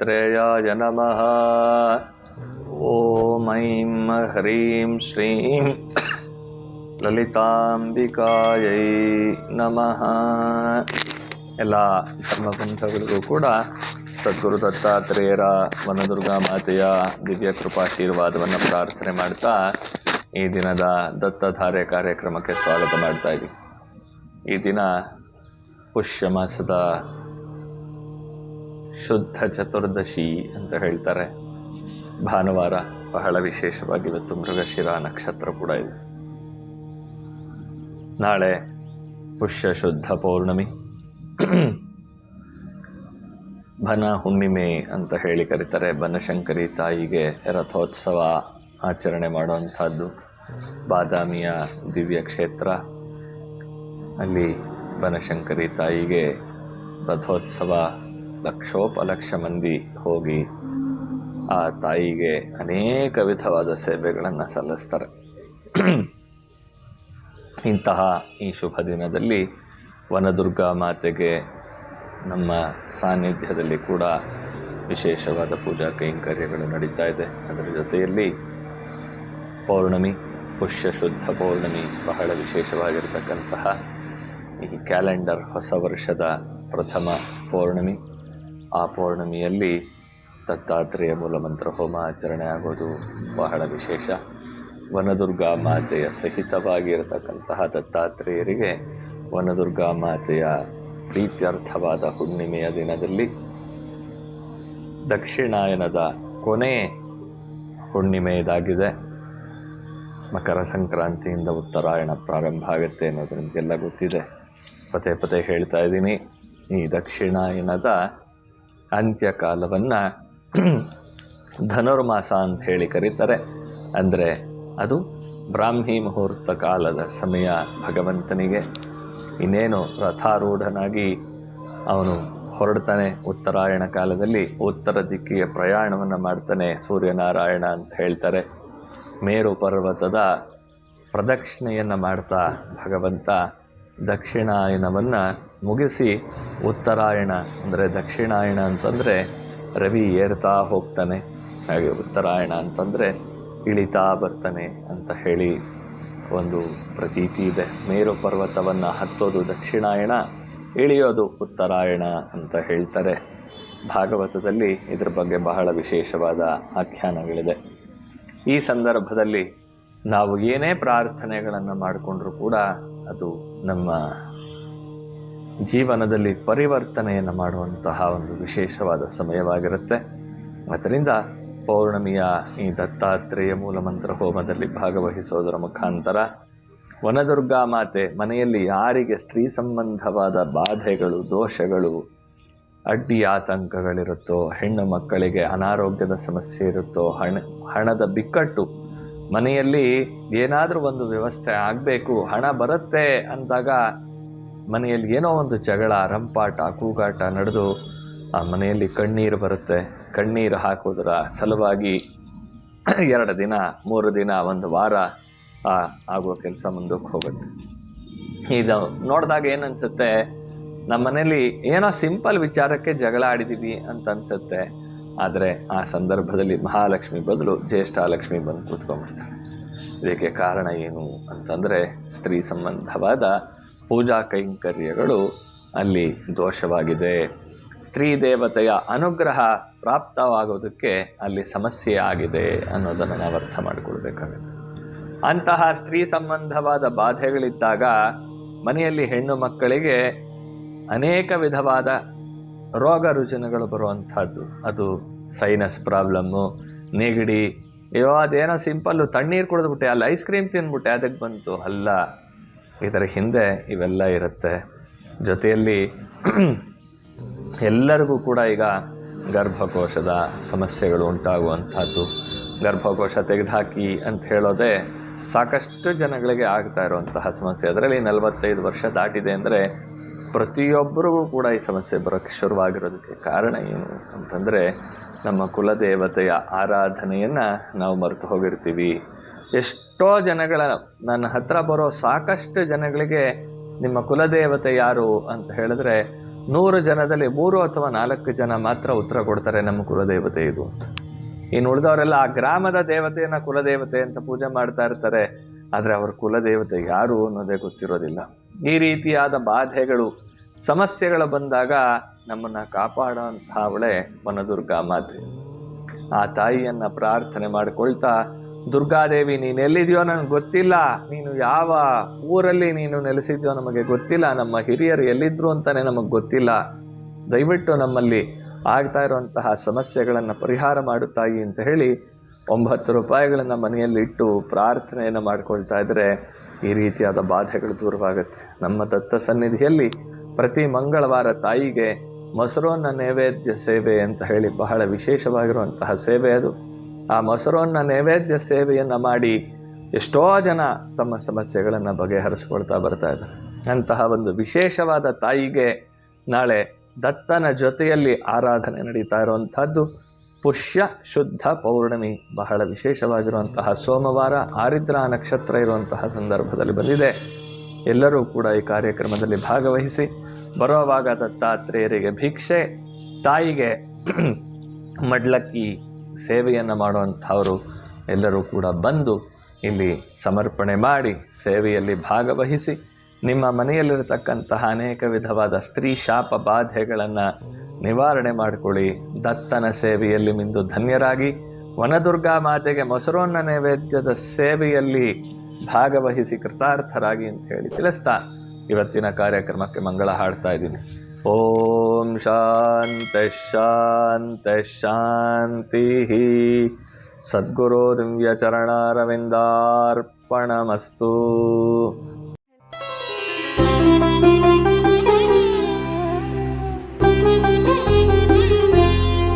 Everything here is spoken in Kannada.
दत्तात्रेयाय नमः ॐ ऐं ह्रीं श्रीं ಲಲಿತಾಂಬಿಕಾಯೈ ನಮಃ ಎಲ್ಲ ಧರ್ಮಬಂಧಗಳಿಗೂ ಕೂಡ ಸದ್ಗುರು ದತ್ತಾತ್ರೇಯರ ವನದುರ್ಗಾ ಮಾತೆಯ ದಿವ್ಯ ಕೃಪಾಶೀರ್ವಾದವನ್ನು ಪ್ರಾರ್ಥನೆ ಮಾಡ್ತಾ ಈ ದಿನದ ದತ್ತಧಾರೆ ಕಾರ್ಯಕ್ರಮಕ್ಕೆ ಸ್ವಾಗತ ಮಾಡ್ತಾ ಇದ್ದೀವಿ ಈ ದಿನ ಪುಷ್ಯ ಮಾಸದ ಶುದ್ಧ ಚತುರ್ದಶಿ ಅಂತ ಹೇಳ್ತಾರೆ. ಭಾನುವಾರ ಬಹಳ ವಿಶೇಷವಾಗಿ ಇವತ್ತು ಮೃಗಶಿರ ನಕ್ಷತ್ರ ಕೂಡ ಇದೆ. ನಾಳೆ ಪುಷ್ಯ ಶುದ್ಧ ಪೌರ್ಣಮಿ. ಬನ ಹುಣ್ಣಿಮೆ ಅಂತ ಹೇಳಿ ಕರೀತಾರೆ. ಬನಶಂಕರಿ ತಾಯಿಗೆ ರಥೋತ್ಸವ ಆಚರಣೆ ಮಾಡುವಂಥದ್ದು. ಬಾದಾಮಿಯ ದಿವ್ಯ ಕ್ಷೇತ್ರ. ಅಲ್ಲಿ ಬನಶಂಕರಿ ತಾಯಿಗೆ ರಥೋತ್ಸವ ಲಕ್ಷೋಪಲಕ್ಷ ಮಂದಿ ಹೋಗಿ ಆ ತಾಯಿಗೆ ಅನೇಕ ವಿಧವಾದ ಸೇವೆಗಳನ್ನು ಸಲ್ಲಿಸ್ತಾರೆ. ಇಂತಹ ಈ ಶುಭ ದಿನದಲ್ಲಿ ವನದುರ್ಗಾ ಮಾತೆಗೆ ನಮ್ಮ ಸಾನ್ನಿಧ್ಯದಲ್ಲಿ ಕೂಡ ವಿಶೇಷವಾದ ಪೂಜಾ ಕೈಂಕರ್ಯಗಳು ನಡೀತಾ ಇದೆ. ಅದರ ಜೊತೆಯಲ್ಲಿ ಪೌರ್ಣಮಿ, ಪುಷ್ಯ ಶುದ್ಧ ಪೌರ್ಣಮಿ ಬಹಳ ವಿಶೇಷವಾಗಿರ್ತಕ್ಕಂತಹ ಈ ಕ್ಯಾಲೆಂಡರ್ ಹೊಸ ವರ್ಷದ ಪ್ರಥಮ ಪೌರ್ಣಮಿ. ಆ ಪೌರ್ಣಮಿಯಲ್ಲಿ ದತ್ತಾತ್ರೇಯ ಮೂಲಮಂತ್ರ ಹೋಮ ಆಚರಣೆ ಆಗೋದು ಬಹಳ ವಿಶೇಷ. ವನದುರ್ಗಾ ಮಾತೆಯ ಸಹಿತವಾಗಿರತಕ್ಕಂತಹ ದತ್ತಾತ್ರೇಯರಿಗೆ ವನದುರ್ಗಾ ಮಾತೆಯ ಪ್ರೀತ್ಯರ್ಥವಾದ ಹುಣ್ಣಿಮೆಯ ದಿನದಲ್ಲಿ ದಕ್ಷಿಣಾಯನದ ಕೊನೆ ಹುಣ್ಣಿಮೆ ಇದಾಗಿದೆ. ಮಕರ ಸಂಕ್ರಾಂತಿಯಿಂದ ಉತ್ತರಾಯಣ ಪ್ರಾರಂಭ ಆಗುತ್ತೆ ಅನ್ನೋದು ನಿಮಗೆಲ್ಲ ಗೊತ್ತಿದೆ. ಪದೇ ಪದೇ ಹೇಳ್ತಾ ಇದ್ದೀನಿ. ಈ ದಕ್ಷಿಣಾಯನದ ಅಂತ್ಯಕಾಲವನ್ನು ಧನುರ್ಮಾಸ ಅಂತ ಹೇಳಿ ಕರೀತಾರೆ. ಅಂದರೆ ಅದು ಬ್ರಾಹ್ಮಿ ಮುಹೂರ್ತ ಕಾಲದ ಸಮಯ ಭಗವಂತನಿಗೆ. ಇನ್ನೇನು ರಥಾರೂಢನಾಗಿ ಅವನು ಹೊರಡ್ತಾನೆ ಉತ್ತರಾಯಣ ಕಾಲದಲ್ಲಿ, ಉತ್ತರ ದಿಕ್ಕಿಗೆ ಪ್ರಯಾಣವನ್ನು ಮಾಡ್ತಾನೆ ಸೂರ್ಯನಾರಾಯಣ ಅಂತ ಹೇಳ್ತಾರೆ. ಮೇರು ಪರ್ವತದ ಪ್ರದಕ್ಷಿಣೆಯನ್ನು ಮಾಡ್ತಾ ಭಗವಂತ ದಕ್ಷಿಣಾಯನವನ್ನು ಮುಗಿಸಿ ಉತ್ತರಾಯಣ, ಅಂದರೆ ದಕ್ಷಿಣಾಯಣ ಅಂತಂದರೆ ರವಿ ಏರ್ತಾ ಹೋಗ್ತಾನೆ. ಹಾಗೆ ಉತ್ತರಾಯಣ ಅಂತಂದರೆ ಇಳಿತಾ ಬರ್ತಾನೆ ಅಂತ ಹೇಳಿ ಒಂದು ಪ್ರತೀತಿ ಇದೆ. ಮೇರು ಪರ್ವತವನ್ನು ಹತ್ತೋದು ದಕ್ಷಿಣಾಯಣ, ಇಳಿಯೋದು ಉತ್ತರಾಯಣ ಅಂತ ಹೇಳ್ತಾರೆ. ಭಾಗವತದಲ್ಲಿ ಇದ್ರ ಬಗ್ಗೆ ಬಹಳ ವಿಶೇಷವಾದ ಆಖ್ಯಾನಗಳಿದೆ. ಈ ಸಂದರ್ಭದಲ್ಲಿ ನಾವು ಏನೇ ಪ್ರಾರ್ಥನೆಗಳನ್ನು ಮಾಡಿಕೊಂಡ್ರೂ ಕೂಡ ಅದು ನಮ್ಮ ಜೀವನದಲ್ಲಿ ಪರಿವರ್ತನೆಯನ್ನು ಮಾಡುವಂತಹ ಒಂದು ವಿಶೇಷವಾದ ಸಮಯವಾಗಿರುತ್ತೆ. ಅದರಿಂದ ಪೌರ್ಣಮಿಯ ಈ ದತ್ತಾತ್ರೇಯ ಮೂಲಮಂತ್ರ ಹೋಮದಲ್ಲಿ ಭಾಗವಹಿಸೋದರ ಮುಖಾಂತರ ವನದುರ್ಗಾ ಮಾತೆ ಮನೆಯಲ್ಲಿ ಯಾರಿಗೆ ಸ್ತ್ರೀ ಸಂಬಂಧವಾದ ಬಾಧೆಗಳು, ದೋಷಗಳು, ಅಡ್ಡಿ ಆತಂಕಗಳಿರುತ್ತೋ, ಹೆಣ್ಣು ಮಕ್ಕಳಿಗೆ ಅನಾರೋಗ್ಯದ ಸಮಸ್ಯೆ ಇರುತ್ತೋ, ಹಣ, ಹಣದ ಬಿಕ್ಕಟ್ಟು, ಮನೆಯಲ್ಲಿ ಏನಾದರೂ ಒಂದು ವ್ಯವಸ್ಥೆ ಆಗಬೇಕು, ಹಣ ಬರುತ್ತೆ ಅಂದಾಗ ಮನೆಯಲ್ಲಿ ಏನೋ ಒಂದು ಜಗಳ, ರಂಪಾಟ, ಕೂಗಾಟ ನಡೆದು ಆ ಮನೆಯಲ್ಲಿ ಕಣ್ಣೀರು ಬರುತ್ತೆ. ಕಣ್ಣೀರು ಹಾಕೋದರ ಸಲುವಾಗಿ ಎರಡು ದಿನ, ಮೂರು ದಿನ, ಒಂದು ವಾರ ಆ, ಆಗುವ ಕೆಲಸ ಮುಂದಕ್ಕೆ ಹೋಗುತ್ತೆ. ಇದು ನೋಡಿದಾಗ ಏನನ್ಸುತ್ತೆ, ನಮ್ಮ ಮನೇಲಿ ಏನೋ ಸಿಂಪಲ್ ವಿಚಾರಕ್ಕೆ ಜಗಳ ಆಡಿದ್ದೀವಿ ಅಂತ ಅನ್ಸುತ್ತೆ. ಆದರೆ ಆ ಸಂದರ್ಭದಲ್ಲಿ ಮಹಾಲಕ್ಷ್ಮಿ ಬದಲು ಜ್ಯೇಷ್ಠಾಲಕ್ಷ್ಮಿ ಬಂದು ಕೂತ್ಕೊಂಡ್ಬಿಡ್ತಾಳೆ ಇದಕ್ಕೆ ಕಾರಣ ಏನು ಅಂತಂದರೆ, ಸ್ತ್ರೀ ಸಂಬಂಧವಾದ ಪೂಜಾ ಕೈಂಕರ್ಯಗಳು ಅಲ್ಲಿ ದೋಷವಾಗಿದೆ. ಸ್ತ್ರೀ ದೇವತೆಯ ಅನುಗ್ರಹ ಪ್ರಾಪ್ತವಾಗೋದಕ್ಕೆ ಅಲ್ಲಿ ಸಮಸ್ಯೆ ಆಗಿದೆ ಅನ್ನೋದನ್ನು ನಾವು ಅರ್ಥ ಮಾಡಿಕೊಳ್ಬೇಕಾಗುತ್ತೆ. ಅಂತಹ ಸ್ತ್ರೀ ಸಂಬಂಧವಾದ ಬಾಧೆಗಳಿದ್ದಾಗ ಮನೆಯಲ್ಲಿ ಹೆಣ್ಣು ಮಕ್ಕಳಿಗೆ ಅನೇಕ ವಿಧವಾದ ರೋಗ ರುಜಿನಗಳು ಬರುವಂಥದ್ದು. ಅದು ಸೈನಸ್ ಪ್ರಾಬ್ಲಮ್ಮು ನೆಗಡಿ, ಅಯ್ಯೋ, ಅದೇನೋ ಸಿಂಪಲ್ಲು ತಣ್ಣೀರು ಕುಡಿದ್ಬಿಟ್ಟೆ, ಅಲ್ಲಿ ಐಸ್ ಕ್ರೀಮ್ ತಿಂದ್ಬಿಟ್ಟೆ ಅದಕ್ಕೆ ಬಂತು. ಅಲ್ಲ ಇದರ ಹಿಂದೆ ಇವೆಲ್ಲ ಇರುತ್ತೆ. ಜೊತೆಯಲ್ಲಿ ಎಲ್ಲರಿಗೂ ಕೂಡ ಈಗ ಗರ್ಭಕೋಶದ ಸಮಸ್ಯೆಗಳು ಉಂಟಾಗುವಂಥದ್ದು. ಗರ್ಭಕೋಶ ತೆಗೆದುಹಾಕಿ ಅಂತ ಹೇಳೋದೇ ಸಾಕಷ್ಟು ಜನಗಳಿಗೆ ಆಗ್ತಾ ಇರುವಂತಹ ಸಮಸ್ಯೆ. ಅದರಲ್ಲಿ ನಲವತ್ತೈದು ವರ್ಷ ದಾಟಿದೆ ಅಂದರೆ ಪ್ರತಿಯೊಬ್ಬರಿಗೂ ಕೂಡ ಈ ಸಮಸ್ಯೆ ಬರೋಕ್ಕೆ ಶುರುವಾಗಿರೋದಕ್ಕೆ ಕಾರಣ ಏನು ಅಂತಂದರೆ ನಮ್ಮ ಕುಲದೇವತೆಯ ಆರಾಧನೆಯನ್ನು ನಾವು ಮರೆತು ಹೋಗಿರ್ತೀವಿ. ಎಷ್ಟೋ ಜನಗಳ ನನ್ನ ಹತ್ರ ಬರೋ ಸಾಕಷ್ಟು ಜನಗಳಿಗೆ ನಿಮ್ಮ ಕುಲದೇವತೆ ಯಾರು ಅಂತ ಹೇಳಿದ್ರೆ ನೂರು ಜನದಲ್ಲಿ ಮೂರು ಅಥವಾ ನಾಲ್ಕು ಜನ ಮಾತ್ರ ಉತ್ತರ ಕೊಡ್ತಾರೆ ನಮ್ಮ ಕುಲದೇವತೆ ಇದು ಅಂತ. ಇನ್ನು ಉಳಿದವರೆಲ್ಲ ಆ ಗ್ರಾಮದ ದೇವತೆಯನ್ನು ಕುಲದೇವತೆ ಅಂತ ಪೂಜೆ ಮಾಡ್ತಾ ಇರ್ತಾರೆ. ಆದರೆ ಅವ್ರ ಕುಲದೇವತೆ ಯಾರು ಅನ್ನೋದೇ ಗೊತ್ತಿರೋದಿಲ್ಲ. ಈ ರೀತಿಯಾದ ಬಾಧೆಗಳು, ಸಮಸ್ಯೆಗಳು ಬಂದಾಗ ನಮ್ಮನ್ನ ಕಾಪಾಡುವಂತಹ ಅವಳೆ ವನದುರ್ಗಾ ಮಾತೆ. ಆ ತಾಯಿಯನ್ನು ಪ್ರಾರ್ಥನೆ ಮಾಡಿಕೊಳ್ತಾ ದುರ್ಗಾದೇವಿ, ನೀನು ಎಲ್ಲಿದೆಯೋ ನನಗೆ ಗೊತ್ತಿಲ್ಲ. ನೀನು ಯಾವ ಊರಲ್ಲಿ ನೀನು ನೆಲೆಸಿದ್ಯೋ ನಮಗೆ ಗೊತ್ತಿಲ್ಲ. ನಮ್ಮ ಹಿರಿಯರು ಎಲ್ಲಿದ್ರು ಅಂತಲೇ ನಮಗೆ ಗೊತ್ತಿಲ್ಲ. ದಯವಿಟ್ಟು ನಮ್ಮಲ್ಲಿ ಆಗ್ತಾ ಇರುವಂತಹ ಸಮಸ್ಯೆಗಳನ್ನು ಪರಿಹಾರ ಮಾಡುತ್ತಾಯಿ ತಾಯಿ ಅಂತ ಹೇಳಿ ಒಂಬತ್ತು ರೂಪಾಯಿಗಳನ್ನು ಮನೆಯಲ್ಲಿ ಇಟ್ಟು ಪ್ರಾರ್ಥನೆಯನ್ನು ಮಾಡ್ಕೊಳ್ತಾ ಇದ್ದರೆ ಈ ರೀತಿಯಾದ ಬಾಧೆಗಳು ದೂರವಾಗುತ್ತೆ. ನಮ್ಮ ದತ್ತ ಸನ್ನಿಧಿಯಲ್ಲಿ ಪ್ರತಿ ಮಂಗಳವಾರ ತಾಯಿಗೆ ಮೊಸರನ್ನ ನೈವೇದ್ಯ ಸೇವೆ ಅಂತ ಹೇಳಿ ಬಹಳ ವಿಶೇಷವಾಗಿರುವಂತಹ ಸೇವೆ ಅದು. ಆ ಮೊಸರನ್ನ ನೈವೇದ್ಯ ಸೇವೆಯನ್ನು ಮಾಡಿ ಎಷ್ಟೋ ಜನ ತಮ್ಮ ಸಮಸ್ಯೆಗಳನ್ನು ಬಗೆಹರಿಸ್ಕೊಳ್ತಾ ಬರ್ತಾ ಇದ್ದಾರೆ. ಅಂತಹ ಒಂದು ವಿಶೇಷವಾದ ತಾಯಿಗೆ ನಾಳೆ ದತ್ತನ ಜೊತೆಯಲ್ಲಿ ಆರಾಧನೆ ನಡೀತಾ ಇರುವಂಥದ್ದು. ಪುಷ್ಯ ಶುದ್ಧ ಪೌರ್ಣಮಿ ಬಹಳ ವಿಶೇಷವಾಗಿರುವಂತಹ ಸೋಮವಾರ ಆರಿದ್ರಾ ನಕ್ಷತ್ರ ಇರುವಂತಹ ಸಂದರ್ಭದಲ್ಲಿ ಬಂದಿದೆ. ಎಲ್ಲರೂ ಕೂಡ ಈ ಕಾರ್ಯಕ್ರಮದಲ್ಲಿ ಭಾಗವಹಿಸಿ ಬರೋವಾಗ ದತ್ತಾತ್ರೇಯರಿಗೆ ಭಿಕ್ಷೆ, ತಾಯಿಗೆ ಮಡ್ಲಕ್ಕಿ ಸೇವೆಯನ್ನು ಮಾಡುವಂಥವರು ಎಲ್ಲರೂ ಕೂಡ ಬಂದು ಇಲ್ಲಿ ಸಮರ್ಪಣೆ ಮಾಡಿ ಸೇವೆಯಲ್ಲಿ ಭಾಗವಹಿಸಿ ನಿಮ್ಮ ಮನೆಯಲ್ಲಿರತಕ್ಕಂತಹ ಅನೇಕ ವಿಧವಾದ ಸ್ತ್ರೀ ಶಾಪ ಬಾಧೆಗಳನ್ನು ನಿವಾರಣೆ ಮಾಡಿಕೊಳ್ಳಿ. ದತ್ತನ ಸೇವೆಯಲ್ಲಿ ಮಿಂದು ಧನ್ಯರಾಗಿ ವನದುರ್ಗಾ ಮಾತೆಗೆ ಮೊಸರನ್ನ ನೈವೇದ್ಯದ ಸೇವೆಯಲ್ಲಿ ಭಾಗವಹಿಸಿ ಕೃತಾರ್ಥರಾಗಿ ಅಂತ ಹೇಳಿ ತಿಳಿಸ್ತಾ ಇವತ್ತಿನ ಕಾರ್ಯಕ್ರಮಕ್ಕೆ ಮಂಗಳ ಹಾಡ್ತಾ ಇದ್ದೀನಿ. ॐ शान्त्यशान्त्यश्शान्तिः सद्गुरोदिव्यचरणारविन्दार्पणमस्तु